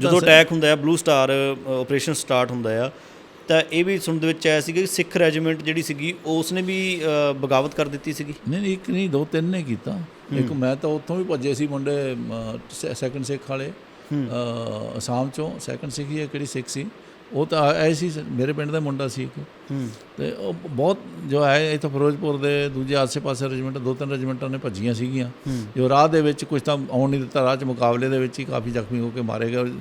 ਜਦੋਂ ਅਟੈਕ ਹੁੰਦਾ ਹੈ ਬਲੂ ਸਟਾਰ ਆਪਰੇਸ਼ਨ ਸਟਾਰਟ ਹੁੰਦਾ ਆ ਤਾਂ ਇਹ ਵੀ ਸੁਣਨ ਦੇ ਵਿੱਚ ਆਇਆ ਸੀਗਾ ਕਿ ਸਿੱਖ ਰੈਜੀਮੈਂਟ ਜਿਹੜੀ ਸੀਗੀ ਉਸ ਨੇ ਵੀ ਬਗਾਵਤ ਕਰ ਦਿੱਤੀ ਸੀਗੀ। ਨਹੀਂ ਨਹੀਂ ਇੱਕ ਨਹੀਂ ਦੋ ਤਿੰਨ ਨੇ ਕੀਤਾ। ਇੱਕ ਮੈਂ ਤਾਂ ਉੱਥੋਂ ਵੀ ਭੱਜੇ ਸੀ ਮੁੰਡੇ ਸੈਕੰਡ ਸਿੱਖ ਵਾਲੇ ਅ, ਅਸਾਮ ਚੋਂ। ਸੈਕੰਡ ਸਿੱਖ ਹੀ ਹੈ ਕਿਹੜੀ ਸਿੱਖ ਸੀ। ਉਹ ਤਾਂ ਐ ਸੀ ਮੇਰੇ ਪਿੰਡ ਦਾ ਮੁੰਡਾ ਸੀ ਇੱਕ। ਤੇ ਉਹ ਬਹੁਤ ਜੋ ਹੈ ਇੱਥੇ ਫਿਰੋਜ਼ਪੁਰ ਦੇ ਦੂਜੇ ਆਸੇ-ਪਾਸੇ ਰੈਜੀਮੈਂਟ ਦੋ ਤਿੰਨ ਰੈਜੀਮੈਂਟਾਂ ਨੇ ਭੱਜੀਆਂ ਸੀਗੀਆਂ। ਜੋ ਰਾਹ ਦੇ ਵਿੱਚ ਕੁਝ ਤਾਂ ਆਉਣ ਨਹੀਂ ਦਿੱਤਾ ਰਾਹ 'ਚ ਮੁਕਾਬਲੇ ਦੇ ਵਿੱਚ ਹੀ ਕਾਫੀ ਜ਼ਖਮੀ ਹੋ ਕੇ ਮਾਰੇ ਗਏ।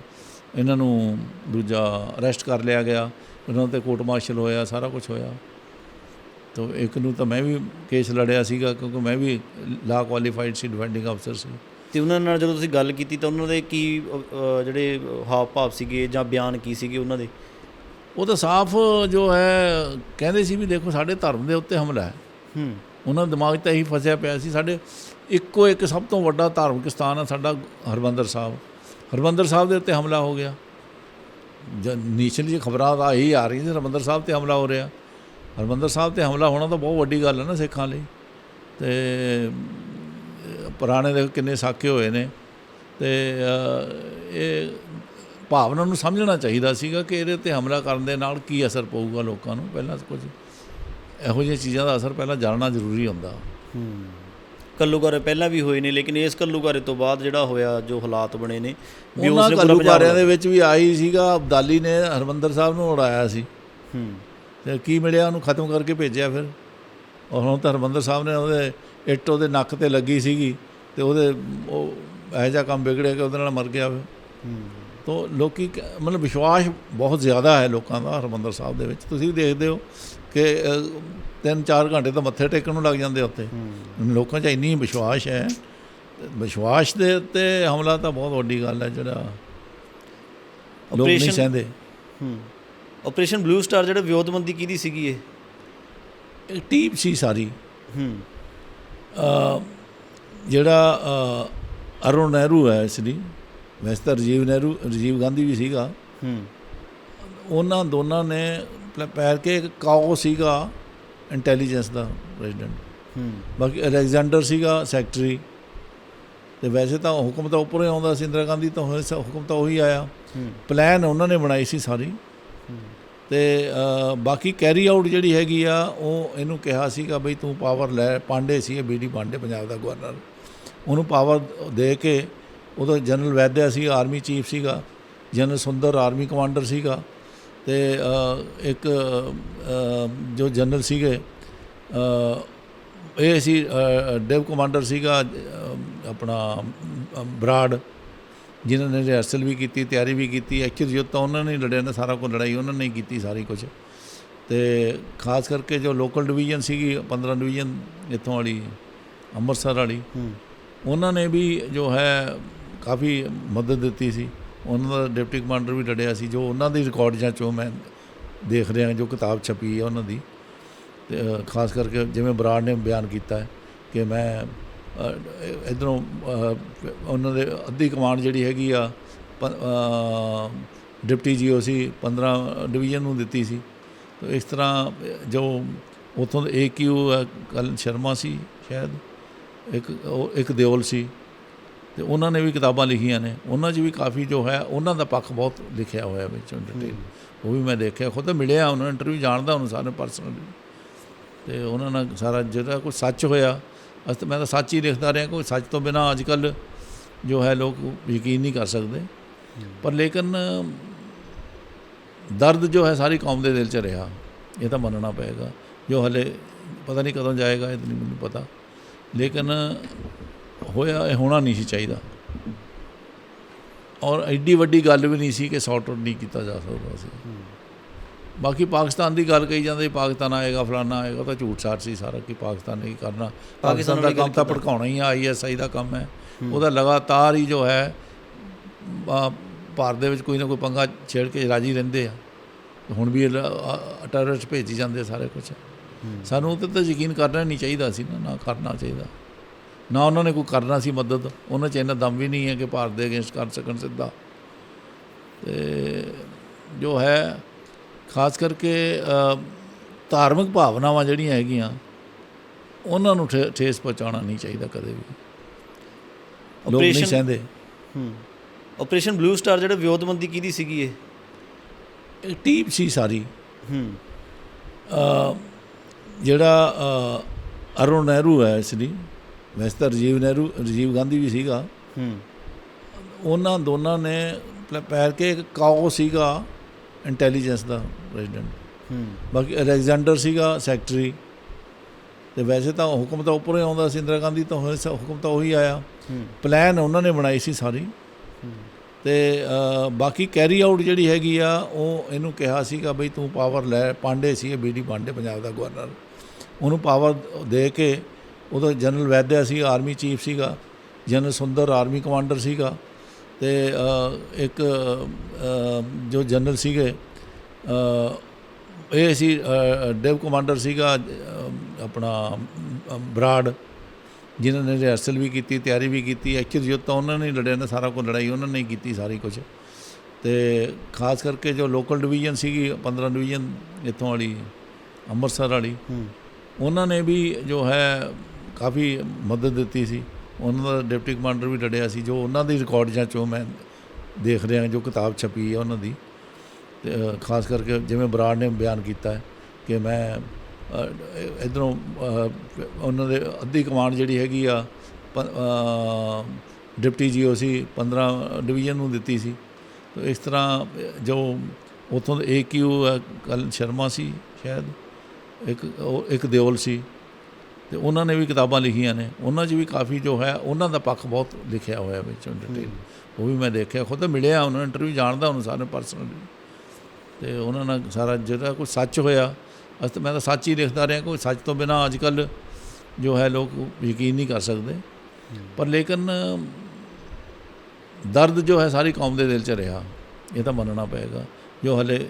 ਇਹਨਾਂ ਨੂੰ ਦੂਜਾ ਅਰੈਸਟ ਕਰ ਲਿਆ ਗਿਆ। ਉਹਨਾਂ ਤੇ ਕੋਰਟ ਮਾਰਸ਼ਲ ਹੋਇਆ ਸਾਰਾ ਕੁਝ ਹੋਇਆ। ਤੋ ਇੱਕ ਨੂੰ ਤਾਂ ਮੈਂ ਵੀ ਕੇਸ ਲੜਿਆ ਸੀਗਾ ਕਿਉਂਕਿ ਮੈਂ ਵੀ ਲਾ ਕੁਆਲੀਫਾਈਡ ਸੀ ਡਿਫੈਂਡਿੰਗ ਅਫਸਰ ਸੀ। ਤੇ ਉਹਨਾਂ ਨਾਲ ਜਦੋਂ ਤੁਸੀਂ ਗੱਲ ਕੀਤੀ ਤਾਂ ਉਹਨਾਂ ਦੇ ਕੀ ਜਿਹੜੇ ਹਾਵ ਭਾਵ ਸੀਗੇ ਜਾਂ ਬਿਆਨ ਕੀ ਸੀਗੇ ਉਹਨਾਂ ਦੇ? ਉਹ ਤਾਂ ਸਾਫ਼ ਜੋ ਹੈ ਕਹਿੰਦੇ ਸੀ ਵੀ ਦੇਖੋ ਸਾਡੇ ਧਰਮ ਦੇ ਉੱਤੇ ਹਮਲਾ ਹੈ। ਹੂੰ। ਉਹਨਾਂ ਦੇ ਦਿਮਾਗ 'ਚ ਤਾਂ ਇਹੀ ਫਸਿਆ ਪਿਆ ਸੀ ਸਾਡੇ ਇੱਕੋ ਇੱਕ ਸਭ ਤੋਂ ਵੱਡਾ ਧਾਰਮਿਕ ਸਥਾਨ ਹੈ ਸਾਡਾ ਹਰਮੰਦਰ ਸਾਹਿਬ। ਹਰਮੰਦਰ ਸਾਹਿਬ ਦੇ ਉੱਤੇ ਹਮਲਾ ਹੋ ਗਿਆ। ਨੀਚਲੀ ਜੀ ਖਬਰਾਂ ਤਾਂ ਇਹੀ ਆ ਰਹੀਆਂ ਸੀ ਹਰਮੰਦਰ ਸਾਹਿਬ ਤੇ ਹਮਲਾ ਹੋ ਰਿਹਾ। ਹਰਮੰਦਰ ਸਾਹਿਬ ਤੇ ਹਮਲਾ ਹੋਣਾ ਤਾਂ ਬਹੁਤ ਵੱਡੀ ਗੱਲ ਹੈ ਨਾ ਸਿੱਖਾਂ ਲਈ। ਤੇ ਪੁਰਾਣੇ ਦੇ ਕਿੰਨੇ ਸਾਕੇ ਹੋਏ ਨੇ ਤੇ ਇਹ ਭਾਵਨਾ ਨੂੰ ਸਮਝਣਾ ਚਾਹੀਦਾ ਸੀਗਾ ਕਿ ਇਹਦੇ ਉੱਤੇ ਹਮਲਾ ਕਰਨ ਦੇ ਨਾਲ ਕੀ ਅਸਰ ਪਊਗਾ ਲੋਕਾਂ ਨੂੰ। ਪਹਿਲਾਂ ਕੁਝ ਇਹੋ ਜਿਹੀਆਂ ਚੀਜ਼ਾਂ ਦਾ ਅਸਰ ਪਹਿਲਾਂ ਜਾਣਨਾ ਜ਼ਰੂਰੀ ਹੁੰਦਾ। ਹੂੰ। ਕੱਲੂਕਾਰੇ ਪਹਿਲਾਂ ਵੀ ਹੋਏ ਨੇ ਲੇਕਿਨ ਇਸ ਕੱਲੂਕਾਰੇ ਤੋਂ ਬਾਅਦ ਜਿਹੜਾ ਹੋਇਆ ਜੋ ਹਾਲਾਤ ਬਣੇ ਨੇ ਵੀ ਘੱਲੂਘਾਰਿਆਂ ਪੰਜਾਬ ਦੇ ਵਿੱਚ ਵੀ ਆਈ ਸੀਗਾ ਅਬਦਾਲੀ ਨੇ ਹਰਮੰਦਰ ਸਾਹਿਬ ਨੂੰ ਉਡਾਇਆ ਸੀ। ਹੂੰ। ਤੇ ਕੀ ਮਿਲਿਆ ਉਹਨੂੰ ਖਤਮ ਕਰਕੇ ਭੇਜਿਆ ਫਿਰ? ਔਰ ਹੁਣ ਤਾਂ ਹਰਮੰਦਰ ਸਾਹਿਬ ਨੇ ਉਹਦੇ ਇੱਟ ਉਹਦੇ ਨੱਕ ਤੇ ਲੱਗੀ ਸੀਗੀ। ਤੇ ਉਹਦੇ ਉਹ ਇਹੋ ਜਿਹਾ ਕੰਮ ਵਿਗੜਿਆ ਕਿ ਉਹਦੇ ਨਾਲ ਮਰ ਗਿਆ ਤੋ ਲੋਕੀ ਕ- ਮਤਲਬ ਵਿਸ਼ਵਾਸ ਬਹੁਤ ਜ਼ਿਆਦਾ ਹੈ ਲੋਕਾਂ ਦਾ ਹਰਮੰਦਰ ਸਾਹਿਬ ਦੇ ਵਿੱਚ। ਤੁਸੀਂ ਵੀ ਦੇਖਦੇ ਹੋ ਕਿ ਅ, ਤਿੰਨ ਚਾਰ ਘੰਟੇ ਤਾਂ ਮੱਥੇ ਟੇਕਣ ਨੂੰ ਲੱਗ ਜਾਂਦੇ ਉੱਤੇ ਲੋਕਾਂ 'ਚ ਇੰਨੀ ਵਿਸ਼ਵਾਸ ਹੈ। ਵਿਸ਼ਵਾਸ ਦੇ ਉੱਤੇ ਹਮਲਾ ਤਾਂ ਬਹੁਤ ਵੱਡੀ ਗੱਲ ਹੈ ਜਿਹੜਾ ਲੋਕ ਨਹੀਂ ਸਹਿੰਦੇ। ਹੂੰ। ਆਪਰੇਸ਼ਨ ਬਲੂ ਸਟਾਰ ਜਿਹੜਾ ਵਿਰੋਧਮੰਦੀ ਕਿਹਦੀ ਸੀਗੀ ਇਹ? ਇੱਕ ਟੀਮ ਸੀ ਸਾਰੀ। ਹੂੰ। ਅ, ਜਿਹੜਾ ਅਰੁਣ ਨਹਿਰੂ ਹੈ ਇਸ ਲਈ ਵੈਸੇ ਤਾਂ ਰਾਜੀਵ ਨਹਿਰੂ ਰਾਜੀਵ ਗਾਂਧੀ ਵੀ ਸੀਗਾ। ਹੂੰ। ਉਹਨਾਂ ਦੋਨਾਂ ਨੇ ਪੈਰ ਕੇ ਇੱਕ ਕਾਓ ਸੀਗਾ ਇੰਟੈਲੀਜੈਂਸ ਦਾ ਪ੍ਰੈਜ਼ੀਡੈਂਟ। ਹੂੰ। ਬਾਕੀ ਅਲੈਗਜ਼ੈਂਡਰ ਸੀਗਾ ਸੈਕਟਰੀ। ਤੇ ਵੈਸੇ ਤਾਂ ਹੁਕਮ ਤਾਂ ਉੱਪਰੋਂ ਹੀ ਆਉਂਦਾ ਸੀ ਇੰਦਰਾ ਗਾਂਧੀ ਤੋਂ ਹੋਇਆ ਹੁਕਮ ਤਾਂ ਉਹੀ ਆਇਆ। ਪਲਾਨ ਉਹਨਾਂ ਨੇ ਬਣਾਈ ਸੀ ਸਾਰੀ। ਤੇ ਬਾਕੀ ਕੈਰੀ ਆਊਟ ਜਿਹੜੀ ਹੈਗੀ ਆ ਉਹ ਇਹਨੂੰ ਕਿਹਾ ਸੀਗਾ ਬਈ ਤੂੰ ਪਾਵਰ ਲੈ ਪਾਂਡੇ ਸੀ ਇਹ ਬੀਡੀ ਪਾਂਡੇ ਪੰਜਾਬ ਦਾ ਗਵਰਨਰ। ਉਹਨੂੰ ਪਾਵਰ ਦੇ ਕੇ ਉਦੋਂ ਜਨਰਲ ਵੈਦਿਆ ਸੀ ਆਰਮੀ ਚੀਫ ਸੀਗਾ ਜਨਰਲ ਸੁੰਦਰ ਆਰਮੀ ਕਮਾਂਡਰ ਸੀਗਾ ਤੇ ਇੱਕ ਜੋ ਜਨਰਲ ਸੀਗੇ ਇਹ ਸੀ ਡਿਵ ਕਮਾਂਡਰ ਸੀਗਾ ਆਪਣਾ ਅ, ਬਰਾੜ ਜਿਨ੍ਹਾਂ ਨੇ ਰਿਹਰਸਲ ਵੀ ਕੀਤੀ ਤਿਆਰੀ ਵੀ ਕੀਤੀ ਐਕਚੁਅਲ ਯੁੱਧ ਤਾਂ ਉਹਨਾਂ ਨੇ ਲੜਿਆ ਨਾ ਸਾਰਾ ਕੁਝ ਲੜਾਈ ਉਹਨਾਂ ਨੇ ਕੀਤੀ ਸਾਰੀ ਕੁਝ ਤੇ ਖਾਸ ਕਰਕੇ ਜੋ ਲੋਕਲ ਡਿਵੀਜ਼ਨ ਸੀਗੀ 15 ਡਿਵੀਜ਼ਨ ਇੱਥੋਂ ਵਾਲੀ ਅੰਮ੍ਰਿਤਸਰ ਵਾਲੀ ਉਹਨਾਂ ਨੇ ਵੀ ਜੋ ਹੈ ਕਾਫੀ ਮਦਦ ਦਿੱਤੀ ਸੀ। ਉਹਨਾਂ ਦਾ ਡਿਪਟੀ ਕਮਾਂਡਰ ਵੀ ਲੜਿਆ ਸੀ ਜੋ ਉਹਨਾਂ ਦੀ ਰਿਕਾਰਡ ਜਾਂ ਚੋਂ ਮੈਂ ਦੇਖ ਰਿਹਾ ਜੋ ਕਿਤਾਬ ਛਪੀ ਹੈ ਉਹਨਾਂ ਦੀ। ਤੇ ਖਾਸ ਕਰਕੇ ਜਿਵੇਂ ਬਰਾੜ ਨੇ ਬਿਆਨ ਕੀਤਾ ਹੈ ਕਿ ਮੈਂ ਇਧਰੋਂ ਉਹਨਾਂ ਦੇ ਅੱਧੀ ਕਮਾਂਡ ਜਿਹੜੀ ਹੈਗੀ ਆ ਪ- ਅ, deputy G O C 15 division ਨੂੰ ਦਿੱਤੀ ਸੀ। ਤੇ ਇਸ ਤਰ੍ਹਾਂ ਜੋ ਉਥੋਂ ਦੇ ਏਕਿਊ ਕਲ ਸ਼ਰਮਾ ਸੀ ਸ਼ਾਇਦ। ਇੱਕ ਉਹ ਇੱਕ ਦਿਓਲ ਸੀ ਤੇ ਉਹਨਾਂ ਨੇ ਵੀ ਕਿਤਾਬਾਂ ਲਿਖੀਆਂ ਨੇ। ਉਹਨਾਂ 'ਚ ਵੀ ਕਾਫੀ ਜੋ ਹੈ ਉਹਨਾਂ ਦਾ ਪੱਖ ਬਹੁਤ ਲਿਖਿਆ ਹੋਇਆ ਵਿੱਚ ਡਿਟੇਲ। ਉਹ ਵੀ ਮੈਂ ਦੇਖਿਆ ਖੁਦ ਮਿਲਿਆ ਉਹਨਾਂ ਨੂੰ ਇੰਟਰਵਿਊ ਜਾਣਦਾ ਉਹਨੂੰ ਸਾਰੇ ਪਰਸਨਲੀ ਤੇ ਉਹਨਾਂ ਨਾਲ ਸਾਰਾ ਜਿਹੜਾ ਕੋਈ ਸੱਚ ਹੋਇਆ ਅਸ ਤਾਂ ਮੈਂ ਤਾਂ ਸੱਚ ਹੀ ਲਿਖਦਾ ਰਿਹਾ ਕੋਈ ਸੱਚ ਤੋਂ ਬਿਨਾ ਅੱਜ ਕੱਲ ਜੋ ਹੈ ਲੋਕ ਯਕੀਨ ਨਹੀਂ ਕਰ ਸਕਦੇ। ਪਰ ਲੇਕਿਨ ਦਰਦ ਜੋ ਹੈ ਸਾਰੀ ਕੌਮ ਦੇ ਦਿਲ 'ਚ ਰਿਹਾ। ਇਹ ਤਾਂ ਮੰਨਣਾ ਪਏਗਾ। ਜੋ ਹਲੇ ਪਤਾ ਨਹੀਂ ਕਦੋਂ ਜਾਏਗਾ ਇਹ ਤਾਂ ਨਹੀਂ ਮੈਨੂੰ ਪਤਾ। ਲੇਕਿਨ ਹੋਇਆ ਇਹ ਹੋਣਾ ਨਹੀਂ ਸੀ ਚਾਹੀਦਾ। ਔਰ ਐਡੀ ਵੱਡੀ ਗੱਲ ਵੀ ਨਹੀਂ ਸੀ ਕਿ ਸੌਟ ਆਊਟ ਨਹੀਂ ਕੀਤਾ ਜਾ ਸਕਦਾ ਸੀ। ਬਾਕੀ ਪਾਕਿਸਤਾਨ ਦੀ ਗੱਲ ਕਹੀ ਜਾਂਦੀ ਪਾਕਿਸਤਾਨ ਆਏਗਾ ਫਲਾਨਾ ਆਏਗਾ ਤਾਂ ਝੂਠ ਸਾਟ ਸੀ ਸਾਰਾ ਕਿ ਪਾਕਿਸਤਾਨ ਨੇ ਕੀ ਕਰਨਾ। ਪਾਕਿਸਤਾਨ ਦਾ ਕੰਮ ਤਾਂ ਭੜਕਾਉਣਾ ਹੀ ਆ ਆਈਐਸਆਈ ਦਾ ਕੰਮ ਹੈ। ਉਹਦਾ ਲਗਾਤਾਰ ਹੀ ਜੋ ਹੈ ਭਾਰਤ ਦੇ ਵਿੱਚ ਕੋਈ ਨਾ ਕੋਈ ਪੰਗਾ ਛੇੜ ਕੇ ਰਾਜੀ ਰਹਿੰਦੇ ਆ। ਹੁਣ ਵੀ ਟੈਰਰਿਸਟ ਭੇਜੀ ਜਾਂਦੇ ਸਾਰੇ ਕੁਝ ਸਾਨੂੰ ਉਹ 'ਤੇ ਤਾਂ ਯਕੀਨ ਕਰਨਾ ਨਹੀਂ ਚਾਹੀਦਾ ਸੀ ਨਾ ਨਾ ਕਰਨਾ ਚਾਹੀਦਾ। ਨਾ ਉਹਨਾਂ ਨੇ ਕੋਈ ਕਰਨਾ ਸੀ ਮਦਦ ਉਹਨਾਂ 'ਚ ਇੰਨਾ ਦਮ ਵੀ ਨਹੀਂ ਹੈ ਕਿ ਭਾਰਤ ਦੇ ਅਗੇਂਸਟ ਕਰ ਸਕਣ ਸਿੱਧਾ। ਤੇ ਜੋ ਹੈ ਖਾਸ ਕਰਕੇ ਧਾਰਮਿਕ ਭਾਵਨਾਵਾਂ ਜਿਹੜੀਆਂ ਹੈਗੀਆਂ ਉਹਨਾਂ ਨੂੰ ਠੇਸ ਪਹੁੰਚਾਉਣਾ ਨਹੀਂ ਚਾਹੀਦਾ ਕਦੇ ਵੀ। ਲੋਕ ਨਹੀਂ ਸਹਿੰਦੇ। ਹੂੰ। ਆਪਰੇਸ਼ਨ ਬਲੂ ਸਟਾਰ ਜਿਹੜਾ ਵਿਉਂਤਬੰਦੀ ਕਿਹਦੀ ਸੀਗੀ ਇਹ? ਇਹ ਟੀਮ ਸੀ ਸਾਰੀ। ਹੂੰ। ਅ, ਜਿਹੜਾ ਅਰੁਣ ਨਹਿਰੂ ਹੈ ਇਸ ਲਈ ਵੈਸੇ ਤਾਂ ਰਾਜੀਵ ਨਹਿਰੂ ਰਾਜੀਵ ਗਾਂਧੀ ਵੀ ਸੀਗਾ। ਹੂੰ। ਉਹਨਾਂ ਦੋਨਾਂ ਨੇ ਪੈਰ ਕੇ ਕਾਓ ਸੀਗਾ ਇੰਟੈਲੀਜੈਂਸ ਦਾ ਪ੍ਰੈਜ਼ੀਡੈਂਟ। ਹੂੰ। ਬਾਕੀ ਅਲੈਗਜ਼ੈਂਡਰ ਸੀਗਾ ਸੈਕਟਰੀ। ਤੇ ਵੈਸੇ ਤਾਂ ਹੁਕਮ ਤਾਂ ਉੱਪਰੋਂ ਹੀ ਆਉਂਦਾ ਸੀ ਇੰਦਰਾ ਗਾਂਧੀ ਤੋਂ ਹੋਇਆ ਸੀ, ਹੁਕਮ ਤਾਂ ਉਹੀ ਆਇਆ। ਹੂੰ। ਪਲਾਨ ਉਹਨਾਂ ਨੇ ਬਣਾਈ ਸੀ ਸਾਰੀ। ਤੇ ਬਾਕੀ ਕੈਰੀ ਆਊਟ ਜਿਹੜੀ ਹੈਗੀ ਆ ਉਹ ਇਹਨੂੰ ਕਿਹਾ ਸੀਗਾ ਬਈ ਤੂੰ ਪਾਵਰ ਲੈ ਪਾਂਡੇ ਸੀ ਬੀਡੀ ਪਾਂਡੇ ਪੰਜਾਬ ਦਾ ਗਵਰਨਰ। ਉਹਨੂੰ ਪਾਵਰ ਦੇ ਕੇ ਉਹਦਾ ਜਨਰਲ ਵੈਦਿਆ ਸੀ ਆਰਮੀ ਚੀਫ ਸੀਗਾ ਜਨਰਲ ਸੁੰਦਰ ਆਰਮੀ ਕਮਾਂਡਰ ਸੀਗਾ ਤੇ ਇੱਕ ਜੋ ਜਨਰਲ ਸੀਗੇ ਇਹ ਸੀ ਡਿਵ ਕਮਾਂਡਰ ਸੀਗਾ ਆਪਣਾ ਅ, ਬਰਾੜ ਜਿਨ੍ਹਾਂ ਨੇ ਰਿਹਰਸਲ ਵੀ ਕੀਤੀ ਤਿਆਰੀ ਵੀ ਕੀਤੀ ਐਕਚੁਅਲ ਯੁੱਧ ਤਾਂ ਉਹਨਾਂ ਨੇ ਲੜਿਆ ਨਾ ਸਾਰਾ ਕੁਝ ਲੜਾਈ ਉਹਨਾਂ ਨੇ ਹੀ ਕੀਤੀ ਸਾਰੀ ਕੁਝ ਤੇ ਖਾਸ ਕਰਕੇ ਜੋ ਲੋਕਲ ਡਿਵੀਜ਼ਨ ਸੀਗੀ 15 ਡਿਵੀਜ਼ਨ ਇੱਥੋਂ ਵਾਲੀ ਅੰਮ੍ਰਿਤਸਰ ਵਾਲੀ ਉਹਨਾਂ ਨੇ ਵੀ ਜੋ ਹੈ ਕਾਫੀ ਮਦਦ ਦਿੱਤੀ ਸੀ। ਉਹਨਾਂ ਦਾ ਡਿਪਟੀ ਕਮਾਂਡਰ ਵੀ ਲੜਿਆ ਸੀ ਜੋ ਉਹਨਾਂ ਦੀ ਰਿਕਾਰਡ ਜਾਂ ਚੋਂ ਮੈਂ ਦੇਖ ਰਿਹਾ ਜੋ ਕਿਤਾਬ ਛਪੀ ਹੈ ਉਹਨਾਂ ਦੀ। ਤੇ ਖਾਸ ਕਰਕੇ ਜਿਵੇਂ ਬਰਾੜ ਨੇ ਬਿਆਨ ਕੀਤਾ ਕਿ ਮੈਂ ਇਧਰੋਂ ਉਹਨਾਂ ਦੇ ਅੱਧੀ ਕਮਾਂਡ ਜਿਹੜੀ ਹੈਗੀ ਆ ਪ- ਅ, deputy G O C 15 division ਨੂੰ ਦਿੱਤੀ ਸੀ। ਤੇ ਇਸ ਤਰ੍ਹਾਂ ਜੋ ਉਥੋਂ ਦੇ ਏਕਿਊ ਕਲ ਸ਼ਰਮਾ ਸੀ ਸ਼ਾਇਦ। ਇੱਕ ਉਹ ਇੱਕ ਦਿਓਲ ਸੀ ਤੇ ਉਹਨਾਂ ਨੇ ਵੀ ਕਿਤਾਬਾਂ ਲਿਖੀਆਂ ਨੇ। ਉਹਨਾਂ 'ਚ ਵੀ ਕਾਫੀ ਜੋ ਹੈ ਉਹਨਾਂ ਦਾ ਪੱਖ ਬਹੁਤ ਲਿਖਿਆ ਹੋਇਆ ਵਿੱਚ ਡਿਟੇਲ ਉਹ ਵੀ ਮੈਂ ਦੇਖਿਆ ਖੁਦ ਮਿਲਿਆ ਉਹਨਾਂ ਨੂੰ ਇੰਟਰਵਿਊ ਜਾਣਦਾ ਉਹਨੂੰ ਸਾਰੇ ਪਰਸਨਲੀ ਤੇ ਉਹਨਾਂ ਨਾਲ ਸਾਰਾ ਜਿਹੜਾ ਕੋਈ ਸੱਚ ਹੋਇਆ ਅਸ ਤਾਂ ਮੈਂ ਤਾਂ ਸੱਚ ਹੀ ਲਿਖਦਾ ਰਿਹਾ ਕੋਈ ਸੱਚ ਤੋਂ ਬਿਨਾ ਅੱਜ ਕੱਲ ਜੋ ਹੈ ਲੋਕ ਯਕੀਨ ਨਹੀਂ ਕਰ ਸਕਦੇ। ਪਰ ਲੇਕਿਨ ਦਰਦ ਜੋ ਹੈ ਸਾਰੀ ਕੌਮ ਦੇ ਦਿਲ 'ਚ ਰਿਹਾ। ਇਹ ਤਾਂ ਮੰਨਣਾ ਪਏਗਾ। ਜੋ ਹਲੇ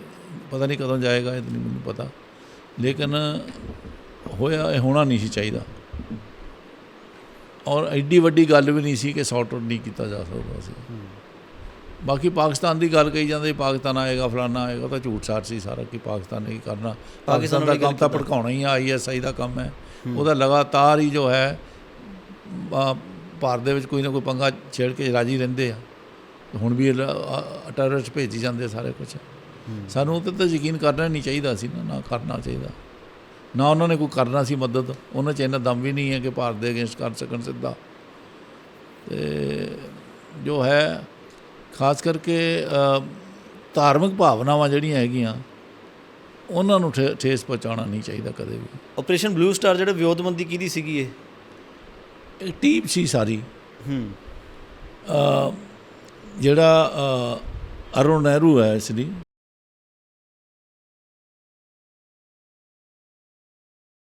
ਪਤਾ ਨਹੀਂ ਕਦੋਂ ਜਾਏਗਾ ਇਹ ਤਾਂ ਨਹੀਂ ਮੈਨੂੰ ਪਤਾ। ਲੇਕਿਨ ਹੋਇਆ ਇਹ ਹੋਣਾ ਨਹੀਂ ਸੀ ਚਾਹੀਦਾ। ਔਰ ਐਡੀ ਵੱਡੀ ਗੱਲ ਵੀ ਨਹੀਂ ਸੀ ਕਿ ਸੌਟ ਆਊਟ ਨਹੀਂ ਕੀਤਾ ਜਾ ਸਕਦਾ ਸੀ। ਬਾਕੀ ਪਾਕਿਸਤਾਨ ਦੀ ਗੱਲ ਕਹੀ ਜਾਂਦੀ ਪਾਕਿਸਤਾਨ ਆਏਗਾ ਫਲਾਨਾ ਆਏਗਾ ਤਾਂ ਝੂਠ ਸਾਟ ਸੀ ਸਾਰਾ ਕਿ ਪਾਕਿਸਤਾਨ ਨੇ ਕੀ ਕਰਨਾ। ਪਾਕਿਸਤਾਨ ਦਾ ਕੰਮ ਤਾਂ? ਭੜਕਾਉਣਾ ਹੀ ਆ ਆਈਐਸਆਈ ਦਾ ਕੰਮ ਹੈ। ਉਹਦਾ ਲਗਾਤਾਰ ਹੀ ਜੋ ਹੈ ਭਾਰਤ ਦੇ ਵਿੱਚ ਕੋਈ ਨਾ ਕੋਈ ਪੰਗਾ ਛੇੜ ਕੇ ਰਾਜੀ ਰਹਿੰਦੇ ਆ। ਹੁਣ ਵੀ ਟੈਰਰਿਸਟ ਭੇਜੀ ਜਾਂਦੇ ਸਾਰੇ ਕੁਝ ਸਾਨੂੰ ਉਹਤੇ ਤਾਂ ਯਕੀਨ ਕਰਨਾ ਨਹੀਂ ਚਾਹੀਦਾ ਸੀ ਨਾ ਕਰਨਾ ਚਾਹੀਦਾ। ਨਾ ਉਹਨਾਂ ਨੇ ਕੋਈ ਕਰਨਾ ਸੀ ਮਦਦ। ਉਹਨਾਂ 'ਚ ਇੰਨਾ ਦਮ ਵੀ ਨਹੀਂ ਹੈ ਕਿ ਭਾਰਤ ਦੇ ਅਗੇਂਸਟ ਕਰ ਸਕਣ ਸਿੱਧਾ। ਤੇ ਜੋ ਹੈ ਖਾਸ ਕਰਕੇ ਧਾਰਮਿਕ ਭਾਵਨਾਵਾਂ ਜਿਹੜੀਆਂ ਹੈਗੀਆਂ ਉਹਨਾਂ ਨੂੰ ਠੇਸ ਪਹੁੰਚਾਉਣਾ ਨਹੀਂ ਚਾਹੀਦਾ ਕਦੇ ਵੀ। ਆਪਰੇਸ਼ਨ ਬਲੂ ਸਟਾਰ ਜਿਹੜਾ ਵਿਉਂਤਬੰਦੀ ਕਿਹਦੀ ਸੀਗੀ ਇਹ? ਇਹ ਟੀਮ ਸੀ ਸਾਰੀ। ਹੂੰ। ਅ, ਜਿਹੜਾ ਅ, ਅਰੁਣ ਨਹਿਰੂ ਹੈ ਇਸ ਲਈ